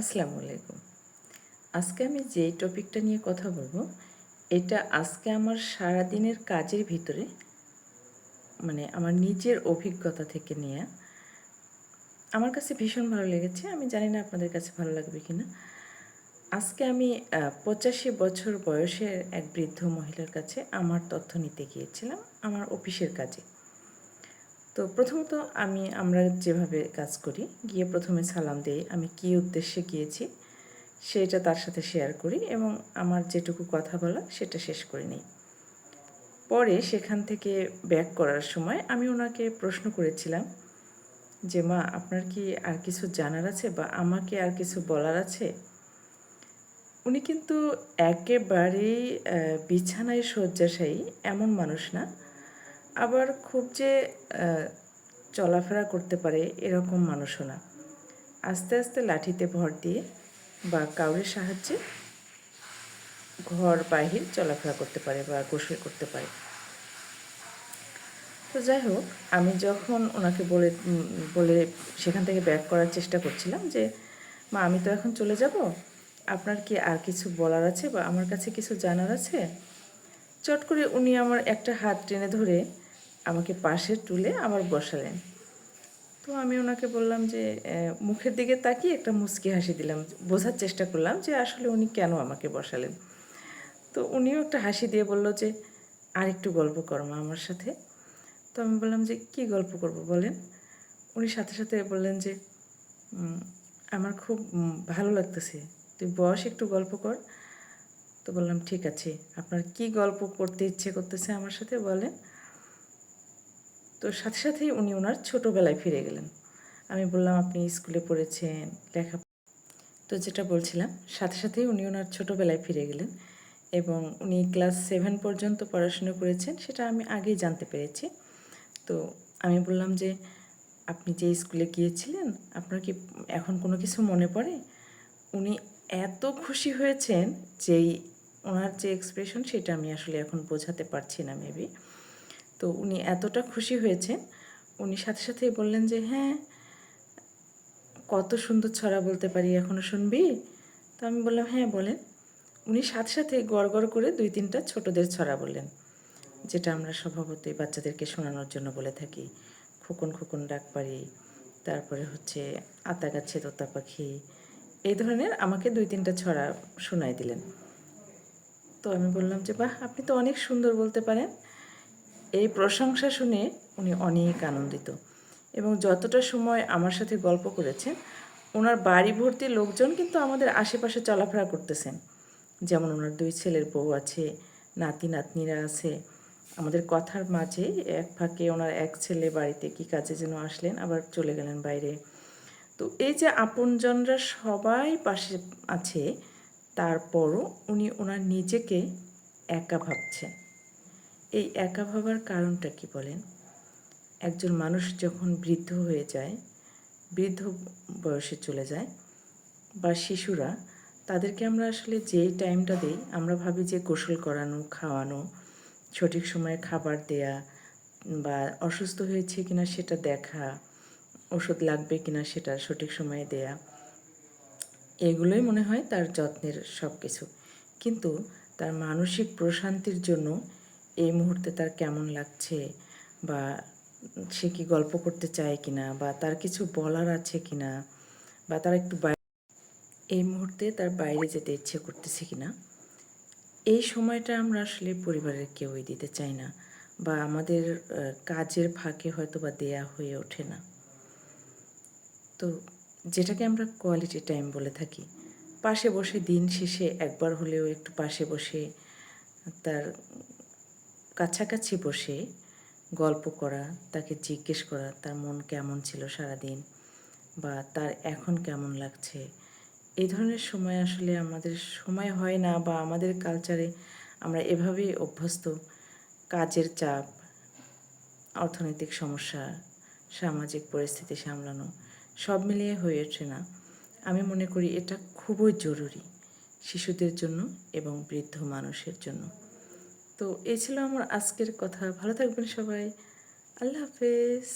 আসসালামু আলাইকুম। আজকে আমি যেই টপিকটা নিয়ে কথা বলব, এটা আজকে আমার সারা দিনের কাজের ভিতরে মানে আমার নিজের অভিজ্ঞতা থেকে নিয়ে, আমার কাছে ভীষণ ভালো লেগেছে। আমি জানি না আপনাদের কাছে ভালো লাগবে কি না আজকে আমি পঁচাশি বছর বয়সের এক বৃদ্ধ মহিলার কাছে আমার তথ্য নিতে গিয়েছিলাম, আমার অফিসের কাজে। তো প্রথমত আমি, আমরা যেভাবে কাজ করি, গিয়ে প্রথমে সালাম দিই, আমি কী উদ্দেশ্যে গিয়েছি সেটা তার সাথে শেয়ার করি এবং আমার যেটুকু কথা বলা সেটা শেষ করে নিই। পরে সেখান থেকে ব্যাক করার সময় আমি ওনাকে প্রশ্ন করেছিলাম যে, মা, আপনার কি আর কিছু জানার আছে বা আমাকে আর কিছু বলার আছে? উনি কিন্তু একেবারেই বিছানায় শয্যাশায়ী এমন মানুষ না আবার খুব যে চলাফেরা করতে পারে এরকম মানুষও না। আস্তে আস্তে লাঠিতে ভর দিয়ে বা কাউরের সাহায্যে ঘর বাহির চলাফেরা করতে পারে বা গোসল করতে পারে। তো যাই হোক, আমি যখন ওনাকে বলে বলে সেখান থেকে ব্যাক করার চেষ্টা করছিলাম যে, মা, আমি তো এখন চলে যাব। আপনার কি আর কিছু বলার আছে বা আমার কাছে কিছু জানার আছে? চট করে উনি আমার একটা হাত টেনে ধরে আমাকে পাশে তুলে আবার বসালেন। তো আমি ওনাকে বললাম যে মুখের দিকে তাকিয়ে একটা মুচকি হাসি দিলাম। বোঝার চেষ্টা করলাম যে, আসলে উনি কেন আমাকে বসালেন? তো উনিও একটা হাসি দিয়ে বলল যে আর একটু গল্প করো মা আমার সাথে। তো আমি বললাম যে, কি গল্প করব বলেন? উনি সাথে সাথে বললেন যে আমার খুব ভালো লাগতেছে। তুই বস, একটু গল্প কর। তো বললাম, ঠিক আছে। আপনার কি গল্প করতে ইচ্ছে করতেছে আমার সাথে বলেন। তো সাথে সাথেই উনি ওনার ছোটোবেলায় ফিরে গেলেন। আমি বললাম, আপনি স্কুলে পড়েছেন, লেখা তো যেটা বলছিলাম, সাথে সাথেই উনি ওনার ছোটোবেলায় ফিরে গেলেন এবং উনি ক্লাস সেভেন পর্যন্ত পড়াশুনো করেছেন, সেটা আমি আগেই জানতে পেরেছি। তো আমি বললাম যে, আপনি যে স্কুলে গিয়েছিলেন, আপনার কি এখন কোনো কিছু মনে পড়ে? উনি এত খুশি হয়েছেন, যেই ওনার যে এক্সপ্রেশন, সেটা আমি আসলে এখন বোঝাতে পারছি না, মেবি। তো উনি এতটা খুশি হয়েছেন উনি সাথে সাথেই বললেন যে হ্যাঁ কত সুন্দর ছড়া বলতে পারি এখনও শুনবি? তো আমি বললাম হ্যাঁ বলেন। উনি সাথে সাথে গড় গড় করে দুই তিনটা ছোটদের ছড়া বললেন, যেটা আমরা স্বভাবতই বাচ্চাদেরকে শোনানোর জন্য বলে থাকি। খোকন খোকন, ডাক পারি তারপরে হচ্ছে আতা গাছে তোতা পাখি, এই ধরনের আমাকে দুই তিনটা ছড়া শোনাই দিলেন। তো আমি বললাম যে, বাহ, আপনি তো অনেক সুন্দর বলতে পারেন। এই প্রশংসা শুনে উনি অনেক আনন্দিত এবং যতটা সময় আমার সাথে গল্প করেছেন, ওনার বাড়ি ভর্তি লোকজন কিন্তু আমাদের আশেপাশে চলাফেরা করতেছেন। যেমন ওনার দুই ছেলের বউ আছে, নাতি নাতনিরা আছে। আমাদের কথার মাঝে এক ফাঁকে ওনার এক ছেলে বাড়িতে কি কাজে যেন আসলেন, আবার চলে গেলেন বাইরে। তো এই যে আপনজনরা সবাই পাশে আছে, তারপরও উনি ওনার নিজেকে একা ভাবছেন। এই একা ভাবার কারণটা কি বলেন? একজন মানুষ যখন বৃদ্ধ হয়ে যায়, বৃদ্ধ বয়সে চলে যায় বা শিশুরা, তাদেরকে আমরা আসলে যেই টাইমটা দিই, আমরা ভাবি যে গোসল করানো, খাওয়ানো, সঠিক সময়ে খাবার দেয়া বা অসুস্থ হয়েছে কিনা সেটা দেখা, ওষুধ লাগবে কিনা সেটা সঠিক সময়ে দেয়া, এগুলোই মনে হয় তার যত্নের সব কিছু কিন্তু তার মানসিক প্রশান্তির জন্য এই মুহূর্তে তার কেমন লাগছে? বা সে কি গল্প করতে চায় কিনা? বা তার কিছু বলার আছে কিনা? বা তার একটু বাইরে এই মুহূর্তে তার বাইরে যেতে ইচ্ছে করতেছে কিনা? এই সময়টা আমরা আসলে পরিবারের কেউই দিতে চাই না। বা আমাদের কাজের ফাঁকে হয়তো বা দেয়া হয়ে ওঠে না। তো যেটাকে আমরা কোয়ালিটি টাইম বলে থাকি। পাশে বসে দিন শেষে একবার হলেও একটু পাশে বসে তার কাছাকাছি বসে গল্প করা, তাকে জিজ্ঞেস করা, তার মন কেমন ছিল সারাদিন বা তার এখন কেমন লাগছে? এই ধরনের সময় আসলে আমাদের সময় হয় না বা আমাদের কালচারে আমরা এভাবেই অভ্যস্ত। কাজের চাপ, অর্থনৈতিক সমস্যা, সামাজিক পরিস্থিতি সামলানো, সব মিলিয়ে হয়ে ওঠে না। আমি মনে করি এটা খুবই জরুরি শিশুদের জন্য এবং বৃদ্ধ মানুষের জন্য। তো এই ছিল আমার আজকের কথা। ভালো থাকবেন সবাই। আল্লাহ হাফেজ।